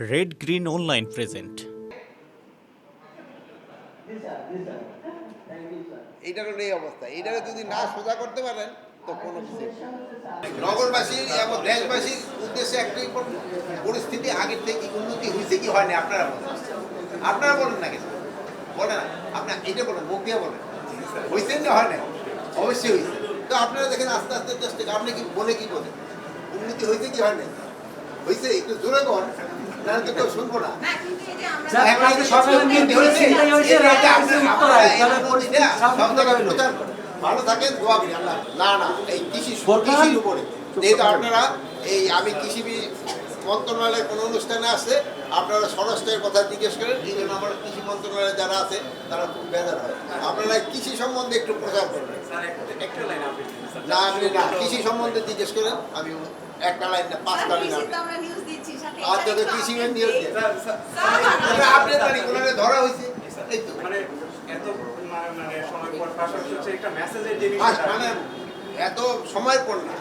Red green online present এইটারও এই অবস্থা। এইটাকে যদি না সোজা করতে পারেন, তো কোনো নগরবাসীর এবং দেশবাসীর উদ্দেশ্যে একটাই পর- পরিস্থিতি আগের থেকে উন্নতি হয়েছে কি হয়নি, আপনারা বলেন। আপনারা বলেন না কিছু বলেন না। আপনার এটা বলেন, মুখ দিয়ে বলেন। হয়েছে না হয় না অবশ্যই হয়েছে। তো আপনারা দেখেন আস্তে আস্তে চেষ্টা আপনি কি বলে কি বলেন? উন্নতি হয়েছে কি হয় না হয়েছে, একটু জোরে কর তো কেউ শুনব না। ভালো থাকেন দোয়া করি আল্লাহ না না এই কৃষি কৃষির উপরে। যেহেতু আপনারা এই আমি কৃষি মন্ত্রণালয়ের কোনো অনুষ্ঠানে আসছে আপনারা স্বরাষ্ট্রের কথা জিজ্ঞেস করেন এই জন্য আমার কৃষি মন্ত্রণালয়ে যারা আছে তারা খুব বেজার হয়। আপনারা কৃষি সম্বন্ধে একটু প্রচার করবেন। না আপনি না কৃষি সম্বন্ধে জিজ্ঞেস করেন আমি একটা লাইন না পাঁচটা লাইন আর এখানে কৃষি তো নিয়োগ আমরা আপনি জানি কোনারে ধরা হয়েছে? এই তো। মানে এত মানে মানে সময় পর পাশাপাশি হচ্ছে একটা মেসেজের যে মানে এত সময় পর না।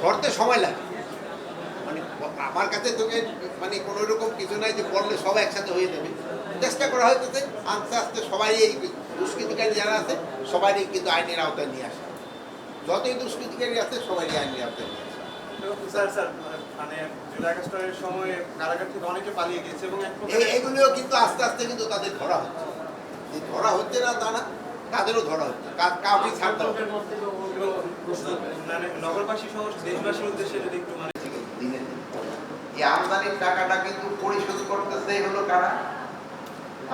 ধরতে সময় লাগে। মানে আমার কাছে তোকে মানে কোনো রকম কিছু নাই যে বললে সবাই একসাথে হয়ে যাবে। চেষ্টা করা হইতেছে আস্তে আস্তে সবাই এই দুষ্কৃতিকারী যারা আছে সবাই কিন্তু আইনের আওতায় নিয়ে আসে। যতই দুষ্কৃতিকারী আছে সবাই আইনের আওতায় নিয়ে আসে। এগুলিও কিন্তু আস্তে আস্তে কিন্তু তাদের ধরা হচ্ছে। যে ধরা হচ্ছে না তা না তাদেরও ধরা হচ্ছে। কাউকে ছাড়তে হবে মানে নগরবাসী সহ দেশবাসীর উদ্দেশ্যে যদি একটু মানে। এই আমদানির টাকাটা কিন্তু পরিশোধ করতেছে হলো কারা?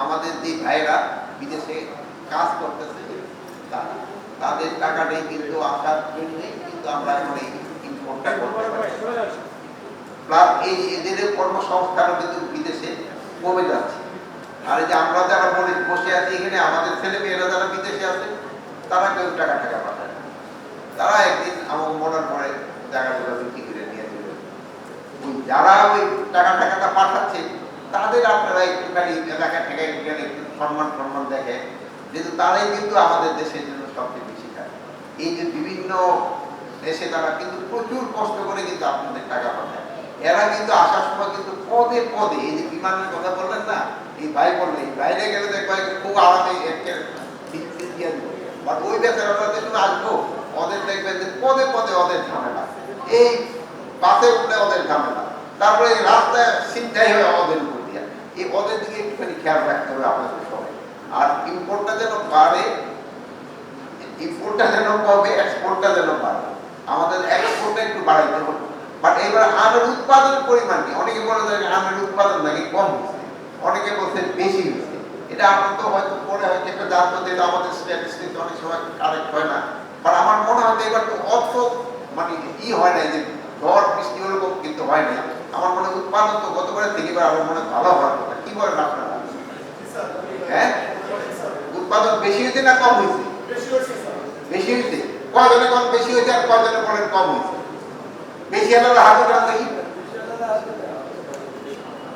আমাদের যে ভাইরা বিদেশে কাজ করতেছে তাদের টাকাটাই কিন্তু আসার জন্যই কিন্তু আমরা এখন এই এদের কর্মসংস্থানও কিন্তু বিদেশে কমে যাচ্ছে। আর যে আমরা যারা বলে বসে আছি এখানে, আমাদের ছেলে মেয়েরা যারা বিদেশে আছে, তারা কেউ টাকা টাকা পাঠায় তারা একদিন আমার মনের পরে জায়গাগুলো বিক্রি করে নিয়ে যাবে। ওই যারা ওই টাকা টাকাটা পাঠাচ্ছে, তাদের আপনারা একটুখানি এলাকা থেকে একটুখানি একটু সম্মান সম্মান দেখে, যেহেতু তারাই কিন্তু আমাদের দেশের জন্য সবচেয়ে বেশি খায়। এই যে বিভিন্ন দেশে তারা কিন্তু প্রচুর কষ্ট করে কিন্তু আপনাদের টাকা পাঠায়। এরা কিন্তু আসার সময় কিন্তু পদে পদে, এই যে বিমানের কথা বললেন না, এই ভাই বললেন বাইরে গেলে দেখবা খুব আরামে ওই বেচারা দেখুন আসব, ওদের দেখবেন যে পদে পদে ওদের ঝামেলা। এই বাসে উঠলে ওদের ঝামেলা। তারপরে রাস্তায় সিনটাই হয় ওদের উপর দিয়া। এই ওদের দিকে একটুখানি খেয়াল রাখতে হবে আপনাদের সবাই। আর ইম্পোর্টটা যেন বাড়ে ইম্পোর্টটা যেন কমে এক্সপোর্টটা যেন বাড়ে। আমাদের এক্সপোর্টটা একটু বাড়াইতে হবে বাট এবার আমের উৎপাদনের পরিমাণ কি? অনেকে বলে যে আমের উৎপাদন নাকি কম হয়েছে। অনেকে বলছে বেশি হয়েছে। এটা আমার তো হয়তো পরে হয়তো একটা জানতো যে এটা আমাদের স্ট্যাটিস্টিক্স অনেক সময় কারেক্ট হয় না। বাট আমার মনে হয় এবার তো অত মানে ই হয় না যে ঝড় বৃষ্টি ওরকম কিন্তু হয় না আমার মনে উৎপাদন তো গতবারের থেকে এবার আমার মনে ভালো হওয়ার কথা কি বলেন আপনারা? হ্যাঁ? উৎপাদন বেশি হয়েছে না কম হয়েছে? বেশি হয়েছে? কজনে কম বেশি হয়েছে আর কজনে বলেন কম হয়েছে? বেশি হলে হাতে টান দেখি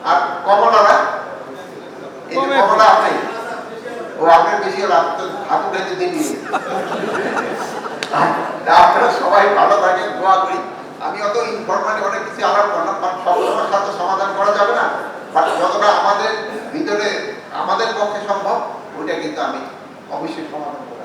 আর কমলারা এই যে কমলা আপনি। ও, আপনার বেশি হলে হাত দিন আপনারা সবাই ভালো থাকেন, দোয়া করি। আমি অত ইনফরমালি অনেক কিছু আলাপ করলাম সব সময় সাথে সমাধান করা যাবে না বাট যতটা আমাদের ভিতরে আমাদের পক্ষে সম্ভব ওইটা কিন্তু আমি অবশ্যই সমাধান করে